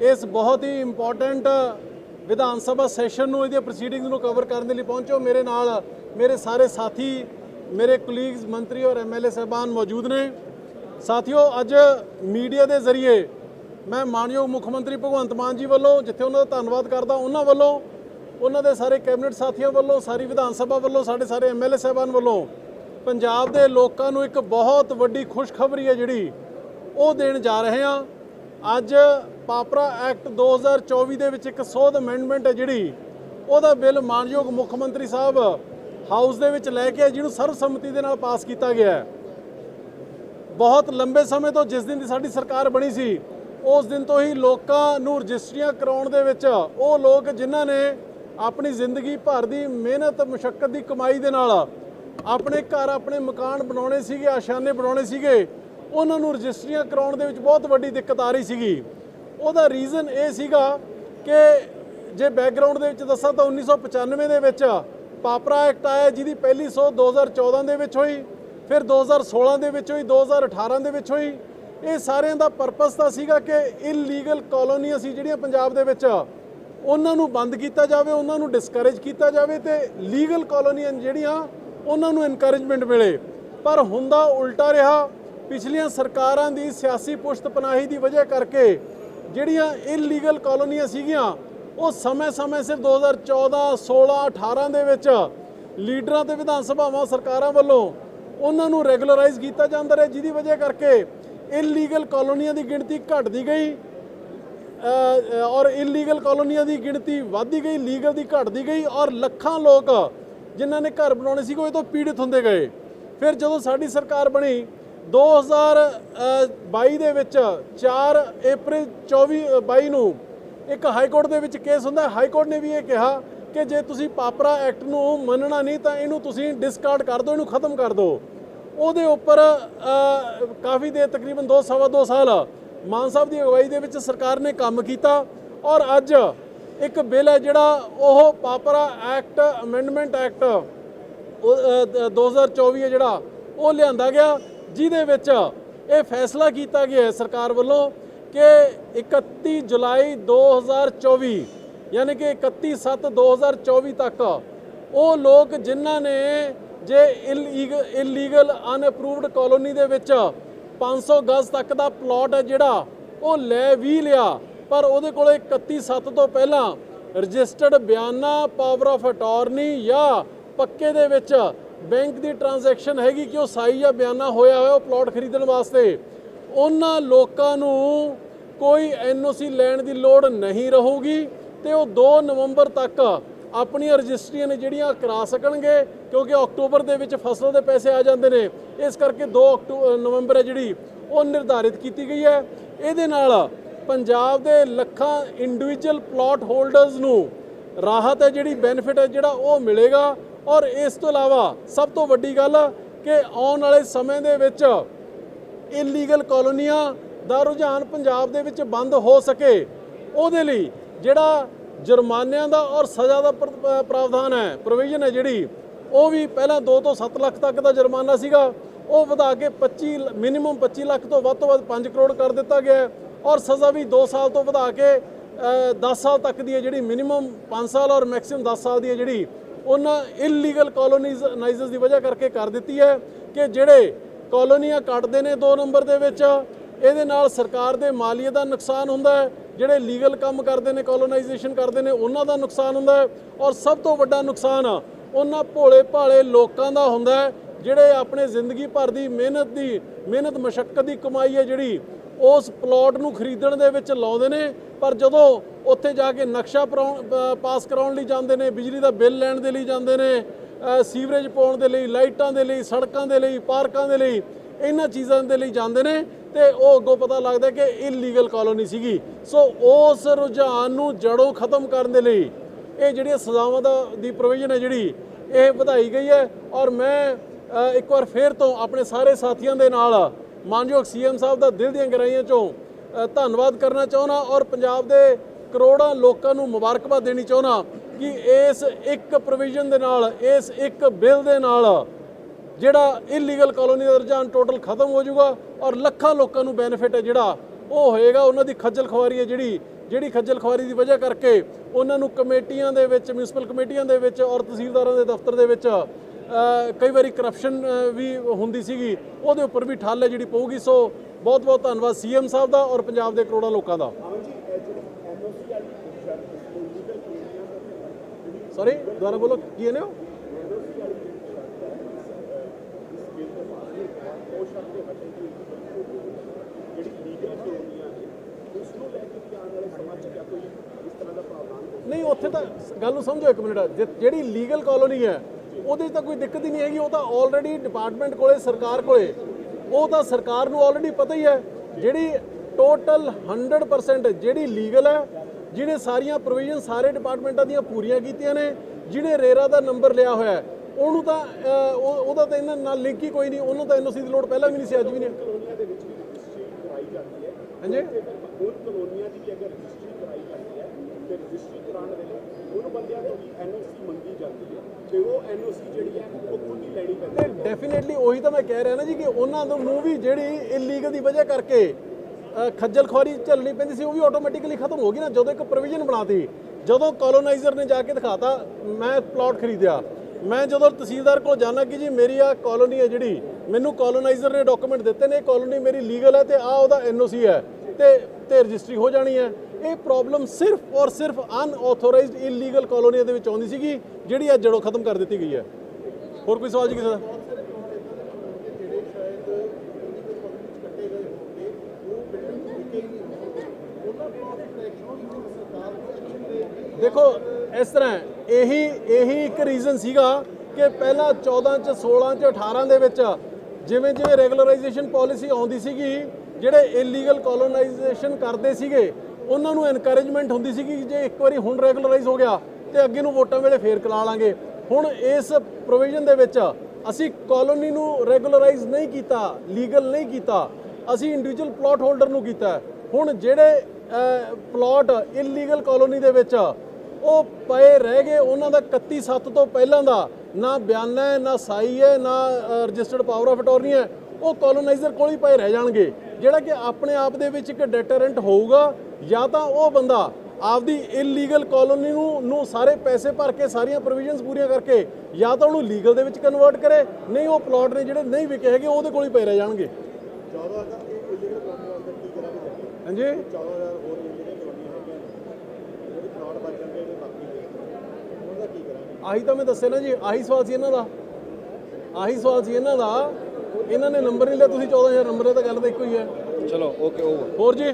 ਇਸ ਬਹੁਤ ਹੀ important Vidhan Sabha session ਨੂੰ, ਇਹਦੀਆਂ ਪ੍ਰੋਸੀਡਿੰਗਸ ਨੂੰ ਕਵਰ ਕਰਨ ਦੇ ਲਈ ਪਹੁੰਚੋ। ਮੇਰੇ ਨਾਲ ਮੇਰੇ ਸਾਰੇ ਸਾਥੀ, ਮੇਰੇ ਕੁਲੀਗਸ ਮੰਤਰੀ ਔਰ ਐਮਐਲਏ ਸਹਿਬਾਨ ਮੌਜੂਦ ਨੇ। ਸਾਥੀਓ, ਅੱਜ ਮੀਡੀਆ ਦੇ ਜ਼ਰੀਏ ਮੈਂ ਮਾਨਯੋਗ ਮੁੱਖ ਮੰਤਰੀ ਭਗਵੰਤ ਮਾਨ ਜੀ ਵੱਲੋਂ, ਜਿੱਥੇ ਉਹਨਾਂ ਦਾ ਧੰਨਵਾਦ ਕਰਦਾ, ਉਹਨਾਂ ਵੱਲੋਂ, ਉਹਨਾਂ ਦੇ ਸਾਰੇ ਕੈਬਨਿਟ ਸਾਥੀਆਂ ਵੱਲੋਂ, ਸਾਰੀ ਵਿਧਾਨ ਸਭਾ ਵੱਲੋਂ, ਸਾਡੇ ਸਾਰੇ ਐਮਐਲਏ ਸਹਿਬਾਨ ਵੱਲੋਂ, ਪੰਜਾਬ ਦੇ ਲੋਕਾਂ ਨੂੰ ਇੱਕ ਬਹੁਤ ਵੱਡੀ ਖੁਸ਼ਖਬਰੀ ਹੈ ਜਿਹੜੀ ਉਹ ਦੇਣ ਜਾ ਰਹੇ ਹਾਂ। ਅੱਜ ਪਾਪਰਾ ਐਕਟ 2024 ਦੇ ਵਿੱਚ ਇੱਕ ਸੋਧ ਅਮੈਂਡਮੈਂਟ ਹੈ ਜਿਹੜੀ, ਉਹਦਾ ਬਿੱਲ ਮਾਨਯੋਗ ਮੁੱਖ ਮੰਤਰੀ ਸਾਹਿਬ ਹਾਊਸ ਦੇ ਵਿੱਚ ਲੈ ਕੇ ਜਿਹਨੂੰ ਸਰਬਸੰਮਤੀ ਦੇ ਨਾਲ ਪਾਸ ਕੀਤਾ ਗਿਆ ਹੈ। ਬਹੁਤ ਲੰਬੇ ਸਮੇਂ ਤੋਂ ਜਿਸ ਦਿਨ ਦੀ ਸਾਡੀ ਸਰਕਾਰ ਬਣੀ ਸੀ, ਉਸ ਦਿਨ ਤੋਂ ਹੀ ਲੋਕਾਂ ਨੂੰ ਰਜਿਸਟਰੀਆਂ ਕਰਾਉਣ ਦੇ ਵਿੱਚ ਉਹ ਲੋਕ ਜਿਨ੍ਹਾਂ ਨੇ ਆਪਣੀ ਜ਼ਿੰਦਗੀ ਭਰ ਦੀ ਮਿਹਨਤ ਮੁਸ਼ਕਲ ਦੀ ਕਮਾਈ ਦੇ ਨਾਲ ਆਪਣੇ ਘਰ, ਆਪਣੇ ਮਕਾਨ ਬਣਾਉਣੇ ਸੀਗੇ, ਆਸ਼ਾਨੇ ਬਣਾਉਣੇ ਸੀਗੇ ਉਹਨਾਂ ਨੂੰ ਰਜਿਸਟਰੀਆਂ ਕਰਾਉਣ ਦੇ ਵਿੱਚ ਬਹੁਤ ਵੱਡੀ ਦਿੱਕਤ ਆ ਰਹੀ ਸੀਗੀ। ਉਹਦਾ ਰੀਜ਼ਨ ਇਹ ਸੀਗਾ ਕਿ ਜੇ ਬੈਕਗ੍ਰਾਉਂਡ ਦੇ ਵਿੱਚ ਦੱਸਾਂ ਤਾਂ 1995 ਦੇ ਵਿੱਚ ਪਾਪਰਾ ਐਕਟ ਆਇਆ, ਜਿਹਦੀ ਪਹਿਲੀ ਸੋਧ 2014 ਦੇ ਵਿੱਚ ਹੋਈ, ਫਿਰ 2016 ਦੇ ਵਿੱਚ ਹੋਈ 2018 ਦੇ ਵਿੱਚ ਹੋਈ। ਇਹ ਸਾਰਿਆਂ ਦਾ ਪਰਪਸ ਤਾਂ ਸੀਗਾ ਕਿ ਇਲੀਗਲ ਕਾਲੋਨੀਆਂ ਸੀ ਜਿਹੜੀਆਂ ਪੰਜਾਬ ਦੇ ਵਿੱਚ ਉਹਨਾਂ ਨੂੰ ਬੰਦ ਕੀਤਾ ਜਾਵੇ, ਉਹਨਾਂ ਨੂੰ ਡਿਸਕਰੇਜ ਕੀਤਾ ਜਾਵੇ ਤੇ ਲੀਗਲ ਕਾਲੋਨੀਆਂ ਜਿਹੜੀਆਂ, ਉਹਨਾਂ ਨੂੰ ਐਨਕਰੇਜਮੈਂਟ ਮਿਲੇ। ਪਰ ਹੁੰਦਾ ਉਲਟਾ ਰਿਹਾ ਪਿਛਲੀਆਂ ਸਰਕਾਰਾਂ ਦੀ ਸਿਆਸੀ ਪੁਸ਼ਤ ਪਨਾਹੀ ਦੀ ਵਜ੍ਹਾ ਕਰਕੇ ਜਿਹੜੀਆਂ ਇਲੀਗਲ ਕਾਲੋਨੀਆਂ ਸੀਗੀਆਂ, ਉਹ ਸਮੇਂ-ਸਮੇਂ ਸਿਰ 2014 16 18 ਦੇ ਵਿੱਚ ਲੀਡਰਾਂ ਤੇ ਵਿਧਾਨ ਸਭਾਵਾਂ ਸਰਕਾਰਾਂ ਵੱਲੋਂ ਉਹਨਾਂ ਨੂੰ ਰੈਗੂਲਰਾਈਜ਼ ਕੀਤਾ ਜਾਂਦਾ ਰਿਹਾ, ਜਿਹਦੀ ਵਜ੍ਹਾ ਕਰਕੇ ਇਲੀਗਲ ਕਾਲੋਨੀਆਂ ਦੀ ਗਿਣਤੀ ਘਟਦੀ ਗਈ। ਔਰ ਇਲੀਗਲ ਕਾਲੋਨੀਆਂ ਦੀ ਗਿਣਤੀ ਵੱਧਦੀ ਗਈ ਲੀਗਲ ਦੀ ਘਟਦੀ ਗਈ ਔਰ ਲੱਖਾਂ ਲੋਕ ਜਿਨ੍ਹਾਂ ਨੇ ਘਰ ਬਣਾਉਣੇ ਸੀ ਉਹ ਇਹ ਤੋਂ ਪੀੜਿਤ ਹੁੰਦੇ ਗਏ। ਫਿਰ ਜਦੋਂ ਸਾਡੀ ਸਰਕਾਰ ਬਣੀ 2022 ਦੇ ਵਿੱਚ 4 ਅਪ੍ਰੈਲ 24 ਅ, 22 ਨੂੰ ਇੱਕ ਹਾਈ ਕੋਰਟ ਦੇ ਵਿੱਚ ਕੇਸ ਹੁੰਦਾ। ਹਾਈ ਕੋਰਟ ਨੇ ਵੀ ਇਹ ਕਿਹਾ ਕਿ ਜੇ ਤੁਸੀਂ ਪਾਪਰਾ ਐਕਟ ਨੂੰ ਮੰਨਣਾ ਨਹੀਂ ਤਾਂ ਇਹਨੂੰ ਤੁਸੀਂ ਡਿਸਕਾਰਡ ਕਰ ਦਿਓ ਇਹਨੂੰ ਖਤਮ ਕਰ ਦਿਓ। ਉਹਦੇ ਉੱਪਰ ਕਾਫੀ ਦੇਰ ਤਕਰੀਬਨ 2 ਸਵਾ 2 ਸਾਲ ਮਾਨ ਸਾਹਿਬ ਦੀ ਅਗਵਾਈ ਦੇ ਵਿੱਚ ਸਰਕਾਰ ਨੇ ਕੰਮ ਕੀਤਾ ਔਰ ਅੱਜ ਇੱਕ ਬਿੱਲ ਹੈ ਜਿਹੜਾ ਉਹ ਪਾਪਰਾ ਐਕਟ ਅਮੈਂਡਮੈਂਟ ਐਕਟ ਉਹ, ਅ, ਦ- 2024 ਹੈ ਜਿਹੜਾ ਉਹ ਲਿਆਂਦਾ ਗਿਆ। ਜਿਹਦੇ ਵਿੱਚ ਇਹ ਫੈਸਲਾ ਕੀਤਾ ਗਿਆ ਹੈ ਸਰਕਾਰ ਵੱਲੋਂ ਕਿ 31 ਜੁਲਾਈ 2024 ਯਾਨੀ ਕਿ 31 7 2024 ਤੱਕ ਉਹ ਲੋਕ ਜਿਨ੍ਹਾਂ ਨੇ ਜੇ ਇਲੀਗਲ ਅਨਅਪਰੂਵਡ ਕਾਲੋਨੀ ਦੇ ਵਿੱਚ 500 ਗਜ਼ ਤੱਕ ਦਾ ਪਲਾਟ ਹੈ ਜਿਹੜਾ, ਉਹ ਲੈ ਵੀ ਲਿਆ। ਪਰ ਉਹਦੇ ਕੋਲ 31 7 ਤੋਂ ਪਹਿਲਾਂ ਰਜਿਸਟਰਡ ਬਿਆਨਾ ਪਾਵਰ ਆਫ ਅਟਾਰਨੀ ਜਾਂ ਪੱਕੇ ਦੇ ਵਿੱਚ ਬੈਂਕ ਦੀ ਟ੍ਰਾਂਜੈਕਸ਼ਨ ਹੈਗੀ ਕਿ ਉਹ ਸਾਈ ਜਾਂ ਬਿਆਨਾ ਹੋਇਆ ਹੋਇਆ, ਉਹ ਪਲਾਟ ਖਰੀਦਣ ਵਾਸਤੇ। ਉਹਨਾਂ ਲੋਕਾਂ ਨੂੰ ਕੋਈ ਐਨਓਸੀ ਲੈਣ ਦੀ ਲੋੜ ਨਹੀਂ ਰਹੂਗੀ ਤੇ ਉਹ 2 ਨਵੰਬਰ ਤੱਕ ਆਪਣੀਆਂ ਰਜਿਸਟਰੀਆਂ ਨੇ ਜਿਹੜੀਆਂ ਕਰਾ ਸਕਣਗੇ, ਕਿਉਂਕਿ ਅਕਤੂਬਰ ਦੇ ਵਿੱਚ ਫਸਲ ਦੇ ਪੈਸੇ ਆ ਜਾਂਦੇ ਨੇ। ਇਸ ਕਰਕੇ 2 ਅਕਤੂਬਰ ਨਵੰਬਰ ਹੈ ਜਿਹੜੀ, ਉਹ ਨਿਰਧਾਰਿਤ ਕੀਤੀ ਗਈ ਹੈ। ਇਹਦੇ ਨਾਲ ਪੰਜਾਬ ਦੇ ਲੱਖਾਂ ਇੰਡੀਵਿਜੂਅਲ ਪਲਾਟ ਹੋਲਡਰਸ ਨੂੰ ਰਾਹਤ ਹੈ ਜਿਹੜੀ ਬੈਨੀਫਿਟ ਹੈ ਜਿਹੜਾ ਉਹ ਮਿਲੇਗਾ। ਔਰ ਇਸ ਤੋਂ ਇਲਾਵਾ ਸਭ ਤੋਂ ਵੱਡੀ ਗੱਲ ਕਿ ਆਉਣ ਵਾਲੇ ਸਮੇਂ ਦੇ ਵਿੱਚ ਇਲੀਗਲ ਕਾਲੋਨੀਆਂ ਦਾ ਰੁਝਾਨ ਪੰਜਾਬ ਦੇ ਵਿੱਚ ਬੰਦ ਹੋ ਸਕੇ। ਉਹਦੇ ਲਈ ਜਿਹੜਾ ਜੁਰਮਾਨਿਆਂ ਦਾ ਔਰ ਸਜ਼ਾ ਦਾ ਪ੍ਰ- ਪ੍ਰਾਵਧਾਨ ਹੈ ਪ੍ਰੋਵੀਜ਼ਨ ਹੈ ਜਿਹੜੀ, ਉਹ ਵੀ ਪਹਿਲਾਂ 2 ਤੋਂ 7 ਲੱਖ ਤੱਕ ਦਾ ਜੁਰਮਾਨਾ ਸੀਗਾ। ਉਹ ਵਧਾ ਕੇ 25 ਮਿਨੀਮਮ 25 ਲੱਖ ਤੋਂ ਵੱਧ ਤੋਂ ਵੱਧ 5 ਕਰੋੜ ਕਰ ਦਿੱਤਾ ਗਿਆ ਔਰ ਸਜ਼ਾ ਵੀ 2 ਸਾਲ ਤੋਂ ਵਧਾ ਕੇ 10 ਸਾਲ ਤੱਕ ਦੀ ਹੈ ਜਿਹੜੀ ਮਿਨੀਮਮ 5 ਸਾਲ ਔਰ ਮੈਕਸਿਮਮ 10 ਸਾਲ ਦੀ ਹੈ ਜਿਹੜੀ। ਉਹਨਾਂ ਇਲੀਗਲ ਕਾਲੋਨਾਈਜ਼ਰਸ ਦੀ ਵਜ੍ਹਾ ਕਰਕੇ ਕਰ ਦਿੱਤੀ ਹੈ ਕਿ ਜਿਹੜੇ ਕਾਲੋਨੀਆਂ ਕੱਟਦੇ ਨੇ 2 ਨੰਬਰ ਦੇ ਵਿੱਚ, ਇਹਦੇ ਨਾਲ ਸਰਕਾਰ ਦੇ ਮਾਲੀਏ ਦਾ ਨੁਕਸਾਨ ਹੁੰਦਾ ਹੈ, ਜਿਹੜੇ ਲੀਗਲ ਕੰਮ ਕਰਦੇ ਨੇ ਕਾਲੋਨਾਈਜੇਸ਼ਨ ਕਰਦੇ ਨੇ, ਉਹਨਾਂ ਦਾ ਨੁਕਸਾਨ ਹੁੰਦਾ ਹੈ ਔਰ ਸਭ ਤੋਂ ਵੱਡਾ ਨੁਕਸਾਨ ਉਹਨਾਂ ਭੋਲੇ ਭਾਲੇ ਲੋਕਾਂ ਦਾ ਹੁੰਦਾ ਹੈ, ਜਿਹੜੇ ਆਪਣੇ ਜ਼ਿੰਦਗੀ ਭਰ ਦੀ ਮਿਹਨਤ ਦੀ ਮਿਹਨਤ ਮਸ਼ੱਕਤ ਦੀ ਕਮਾਈ ਹੈ ਜਿਹੜੀ ਉਸ ਪਲਾਟ ਨੂੰ ਖਰੀਦਣ ਦੇ ਵਿੱਚ ਲਾਉਂਦੇ ਨੇ, ਪਰ ਜਦੋਂ ਉੱਥੇ ਜਾ ਕੇ ਨਕਸ਼ਾ ਪਰਾਉਣ- ਪਾਸ ਕਰਾਉਣ ਲਈ ਜਾਂਦੇ ਨੇ, ਬਿਜਲੀ ਦਾ ਬਿੱਲ ਲੈਣ ਦੇ ਲਈ ਜਾਂਦੇ ਨੇ ਸੀਵਰੇਜ ਪਾਉਣ ਦੇ ਲਈ, ਲਾਈਟਾਂ ਦੇ ਲਈ, ਸੜਕਾਂ ਦੇ ਲਈ, ਪਾਰਕਾਂ ਦੇ ਲਈ, ਇਹਨਾਂ ਚੀਜ਼ਾਂ ਦੇ ਲਈ ਜਾਂਦੇ ਨੇ ਤੇ ਉਹ ਅੱਗੋਂ ਪਤਾ ਲੱਗਦਾ ਕਿ ਇਲੀਗਲ ਕਾਲੋਨੀ ਸੀਗੀ। ਸੋ ਉਸ ਰੁਝਾਨ ਨੂੰ ਜੜੋਂ ਖਤਮ ਕਰਨ ਦੇ ਲਈ ਇਹ ਜਿਹੜੀਆਂ ਸਜ਼ਾਵਾਂ ਦਾ, ਦੀ ਪ੍ਰੋਵੀਜ਼ਨ ਹੈ ਜਿਹੜੀ, ਇਹ ਵਧਾਈ ਗਈ ਹੈ ਔਰ ਮੈਂ ਇੱਕ ਵਾਰ ਫੇਰ ਤੋਂ ਆਪਣੇ ਸਾਰੇ ਸਾਥੀਆਂ ਦੇ ਨਾਲ ਮਾਨਯੋਗ ਸੀਐਮ ਸਾਹਿਬ ਦਾ ਦਿਲ ਦੀਆਂ ਗਹਿਰਾਈਆਂ ਚੋਂ ਧੰਨਵਾਦ ਕਰਨਾ ਚਾਹੁੰਦਾ ਔਰ ਪੰਜਾਬ ਦੇ ਕਰੋੜਾਂ ਲੋਕਾਂ ਨੂੰ ਮੁਬਾਰਕਬਾਦ ਦੇਣੀ ਚਾਹੁੰਦਾ ਕਿ ਇਸ ਇੱਕ ਪ੍ਰੋਵੀਜ਼ਨ ਦੇ ਨਾਲ, ਇਸ ਇੱਕ ਬਿੱਲ ਦੇ ਨਾਲ ਜਿਹੜਾ ਇਲੀਗਲ ਕਾਲੋਨੀ ਦਾ ਰੁਝਾਨ ਟੋਟਲ ਖਤਮ ਹੋ ਜਾਊਗਾ ਔਰ ਲੱਖਾਂ ਲੋਕਾਂ ਨੂੰ ਬੈਨੀਫਿਟ ਹੈ ਜਿਹੜਾ ਉਹ ਹੋਏਗਾ। ਉਹਨਾਂ ਦੀ ਖੱਜਲ ਖੁਆਰੀ ਹੈ ਜਿਹੜੀ ਜਿਹੜੀ ਖੱਜਲ ਖੁਆਰੀ ਦੀ ਵਜ੍ਹਾ ਕਰਕੇ ਉਹਨਾਂ ਨੂੰ ਕਮੇਟੀਆਂ ਦੇ ਵਿੱਚ ਮਿਊਨਿਸਪਲ ਕਮੇਟੀਆਂ ਦੇ ਵਿੱਚ ਔਰ ਤਹਿਸੀਲਦਾਰਾਂ ਦੇ ਦਫ਼ਤਰ ਦੇ ਵਿੱਚ ਕਈ ਵਾਰੀ ਕਰਪਸ਼ਨ ਵੀ ਹੁੰਦੀ ਸੀਗੀ, ਉਹਦੇ ਉੱਪਰ ਵੀ ਠੱਲ ਹੈ ਜਿਹੜੀ ਪਊਗੀ, ਸੋ ਬਹੁਤ ਬਹੁਤ ਧੰਨਵਾਦ ਸੀਐਮ ਸਾਹਿਬ ਦਾ ਔਰ ਪੰਜਾਬ ਦੇ ਕਰੋੜਾਂ ਲੋਕਾਂ ਦਾ। ਸੌਰੀ ਦੁਬਾਰਾ ਬੋਲੋ, ਕੀ ਇਹਨੇ ਹੋ? ਨਹੀਂ, ਉੱਥੇ ਤਾਂ ਗੱਲ ਨੂੰ ਸਮਝੋ ਇੱਕ ਮਿੰਟ। ਜਿਹੜੀ ਲੀਗਲ ਕਾਲੋਨੀ ਹੈ ਉਹਦੇ ਤਾਂ ਕੋਈ ਦਿੱਕਤ ਹੀ ਨਹੀਂ ਹੈਗੀ ਉਹ ਤਾਂ ਆਲਰੇਡੀ ਡਿਪਾਰਟਮੈਂਟ ਕੋਲੇ ਸਰਕਾਰ ਕੋਲੇ। ਉਹ ਤਾਂ ਸਰਕਾਰ ਨੂੰ ਆਲਰੇਡੀ ਪਤਾ ਹੀ ਹੈ ਜਿਹੜੀ ਟੋਟਲ 100% ਜਿਹੜੀ ਲੀਗਲ ਹੈ ਜਿਹਨੇ ਸਾਰੀਆਂ ਪ੍ਰੋਵੀਜ਼ਨ ਸਾਰੇ ਡਿਪਾਰਟਮੈਂਟਾਂ ਦੀਆਂ ਪੂਰੀਆਂ ਕੀਤੀਆਂ ਨੇ ਜਿਹਨੇ ਰੇਰਾ ਦਾ ਨੰਬਰ ਲਿਆ ਹੋਇਆ ਹੈ ਉਹਨੂੰ ਤਾਂ ਉਹਦਾ ਤਾਂ ਇਹਨਾਂ ਨਾਲ ਲਿੰਕ ਹੀ ਕੋਈ ਨਹੀਂ ਉਹਨੂੰ ਤਾਂ ਐਨਓਸੀ ਦੀ ਲੋੜ ਪਹਿਲਾਂ ਵੀ ਨਹੀਂ ਸੀ ਅੱਜ ਵੀ ਨਹੀਂ। ਹਾਂਜੀ? ਹੋਰ ਕਲੋਨੀਆਂ ਦੀ ਵੀ ਅਗਰ ਰਜਿਸਟਰੀ ਕਰਾਈ ਜਾਂਦੀ ਹੈ ਤੇ ਰਜਿਸਟਰੀ ਕਰਾਉਣ ਵੇਲੇ ਉਹਨੂੰ ਬੰਦਿਆਂ ਤੋਂ ਵੀ ਐਨਓਸੀ ਮੰਗੀ ਜਾਂਦੀ ਹੈ ਤੇ ਉਹ ਐਨਓਸੀ ਜਿਹੜੀ ਹੈ ਉਹ ਖੁਦ ਹੀ ਲੈਣੀ ਪੈਂਦੀ ਹੈ। ਡੈਫੀਨਿਟਲੀ ਉਹੀ ਤਾਂ ਮੈਂ ਕਹਿ ਰਿਹਾ ਨਾ ਜੀ ਕਿ ਉਹਨਾਂ ਨੂੰ ਵੀ ਜਿਹੜੀ ਇਲੀਗਲ ਦੀ ਵਜ੍ਹਾ ਕਰਕੇ ਖੱਜਲ ਖੁਆਰੀ ਝੱਲਣੀ ਪੈਂਦੀ ਸੀ, ਉਹ ਵੀ ਆਟੋਮੈਟਿਕਲੀ ਖਤਮ ਹੋ ਗਈ ਨਾ, ਜਦੋਂ ਇੱਕ ਪ੍ਰੋਵੀਜ਼ਨ ਬਣਾਤੀ, ਜਦੋਂ ਕਲੋਨਾਈਜ਼ਰ ਨੇ ਜਾ ਕੇ ਦਿਖਾਤਾ, ਮੈਂ ਪਲਾਟ ਖਰੀਦਿਆ। ਮੈਂ ਜਦੋਂ ਤਹਿਸੀਲਦਾਰ ਕੋਲ ਜਾਣਾ ਕਿ ਜੀ ਮੇਰੀ ਆ ਕਾਲੋਨੀ ਹੈ ਜਿਹੜੀ, ਮੈਨੂੰ ਕਲੋਨਾਈਜ਼ਰ ਨੇ ਡਾਕੂਮੈਂਟ ਦਿੱਤੇ ਨੇ ਕਾਲੋਨੀ ਮੇਰੀ ਲੀਗਲ ਹੈ ਤੇ ਆ ਉਹਦਾ ਐਨਓਸੀ ਹੈ। ਤੇ ਤੇ ਰਜਿਸਟਰੀ ਹੋ ਜਾਣੀ ਹੈ। ਇਹ ਪ੍ਰੋਬਲਮ ਸਿਰਫ ਔਰ ਸਿਰਫ ਅਨਆਥੋਰਾਈਜ਼ਡ ਇਲੀਗਲ ਕਾਲੋਨੀਆਂ ਦੇ ਵਿੱਚ ਆਉਂਦੀ ਸੀਗੀ, ਜਿਹੜੀ ਅੱਜ ਜੜੋਂ ਖਤਮ ਕਰ ਦਿੱਤੀ ਗਈ ਹੈ। ਹੋਰ ਕੋਈ ਸਵਾਲ ਜੀ ਕਿਸੇ ਦਾ? ਦੇਖੋ, ਇਸ ਤਰ੍ਹਾਂ ਇਹੀ ਇਹੀ ਇੱਕ ਰੀਜ਼ਨ ਸੀਗਾ ਕਿ ਪਹਿਲਾਂ 14 ਚ 16 ਚ 18 ਦੇ ਵਿੱਚ ਜਿਵੇਂ ਜਿਵੇਂ ਰੈਗੂਲਰਾਈਜੇਸ਼ਨ ਪਾਲਿਸੀ ਆਉਂਦੀ ਸੀਗੀ ਜਿਹੜੇ ਇਲੀਗਲ ਕਲੋਨਾਈਜੇਸ਼ਨ ਕਰਦੇ ਸੀਗੇ, ਉਹਨਾਂ ਨੂੰ ਐਨਕਰੇਜਮੈਂਟ ਹੁੰਦੀ ਸੀਗੀ ਕਿ ਜੇ ਇੱਕ ਵਾਰੀ ਹੁਣ ਰੈਗੂਲਰਾਈਜ਼ ਹੋ ਗਿਆ, ਤੇ ਅੱਗੇ ਨੂੰ ਵੋਟਾਂ ਵੇਲੇ ਫੇਰ ਕਰਾ ਲਾਂਗੇ। ਹੁਣ ਇਸ ਪ੍ਰੋਵੀਜ਼ਨ ਦੇ ਵਿੱਚ ਅਸੀਂ ਕਾਲੋਨੀ ਨੂੰ ਰੈਗੂਲਰਾਈਜ਼ ਨਹੀਂ ਕੀਤਾ ਲੀਗਲ ਨਹੀਂ ਕੀਤਾ, ਅਸੀਂ ਇੰਡੀਵਿਜੂਅਲ ਪਲਾਟ ਹੋਲਡਰ ਨੂੰ ਕੀਤਾ ਹੁਣ ਜਿਹੜੇ ਪਲਾਟ ਇਲੀਗਲ ਕਾਲੋਨੀ ਦੇ ਵਿੱਚ, ਉਹ ਪਏ ਰਹਿ ਗਏ ਉਹਨਾਂ ਦਾ 31 ਸੱਤ ਤੋਂ ਪਹਿਲਾਂ ਦਾ, ਨਾ ਬਿਆਨਾ ਹੈ, ਨਾ ਸਾਈ ਹੈ, ਨਾ ਰਜਿਸਟਰਡ ਪਾਵਰ ਆਫ ਅਟਾਰਨੀ ਹੈ। ਉਹ ਕਲੋਨਾਈਜ਼ਰ ਕੋਲ ਹੀ ਪਏ ਰਹਿ ਜਾਣਗੇ। ਜਿਹੜਾ ਕਿ ਆਪਣੇ ਆਪ ਦੇ ਵਿੱਚ ਇੱਕ ਡੈਟਰੈਂਟ ਹੋਊਗਾ ਜਾਂ ਤਾਂ ਉਹ ਬੰਦਾ ਆਪਦੀ ਇਲੀਗਲ ਕਾਲੋਨੀ ਨੂੰ ਨੂੰ ਸਾਰੇ ਪੈਸੇ ਭਰ ਕੇ ਸਾਰੀਆਂ ਪ੍ਰੋਵੀਜ਼ਨਸ ਪੂਰੀਆਂ ਕਰਕੇ ਜਾਂ ਤਾਂ ਉਹਨੂੰ ਲੀਗਲ ਦੇ ਵਿੱਚ ਕਨਵਰਟ ਕਰੇ ਨਹੀਂ ਉਹ ਪਲਾਟ ਨੇ ਜਿਹੜੇ ਨਹੀਂ ਵਿਕੇ ਹੈਗੇ ਉਹਦੇ ਕੋਲ ਹੀ ਪਏ ਰਹਿ ਜਾਣਗੇ। 14000 ਇਹ ਇਲੀਗਲ ਕਲੋਨੀਆਂ ਵਾਸਤੇ ਕੀ ਕਰਾਂਗੇ ਹਾਂਜੀ? 14000 ਹੋਰ ਇਲੀਗਲ ਕਲੋਨੀਆਂ ਹੈਗੀਆਂ ਨੇ। ਜਿਹੜੇ ਪਲਾਟ ਬਚ ਜਾਂਦੇ ਨੇ ਬਾਕੀ ਦੇ। ਉਹਦਾ ਕੀ ਕਰਾਂਗੇ? ਆਹੀ ਤਾਂ ਮੈਂ ਦੱਸਿਆ ਨਾ ਜੀ ਆਹੀ ਸਵਾਲ ਸੀ ਇਹਨਾਂ ਦਾ। ਆਹੀ ਸਵਾਲ ਸੀ ਇਹਨਾਂ ਦਾ ਇਹਨਾਂ ਨੇ ਨੰਬਰ ਨਹੀਂ ਲਿਆ ਤੁਸੀਂ 14000 ਨੰਬਰ ਹੈ ਤਾਂ ਗੱਲ ਤਾਂ ਇੱਕੋ ਹੀ ਹੈ। ਚਲੋ ਓਕੇ ਓਵਰ ਹੋਰ ਜੀ?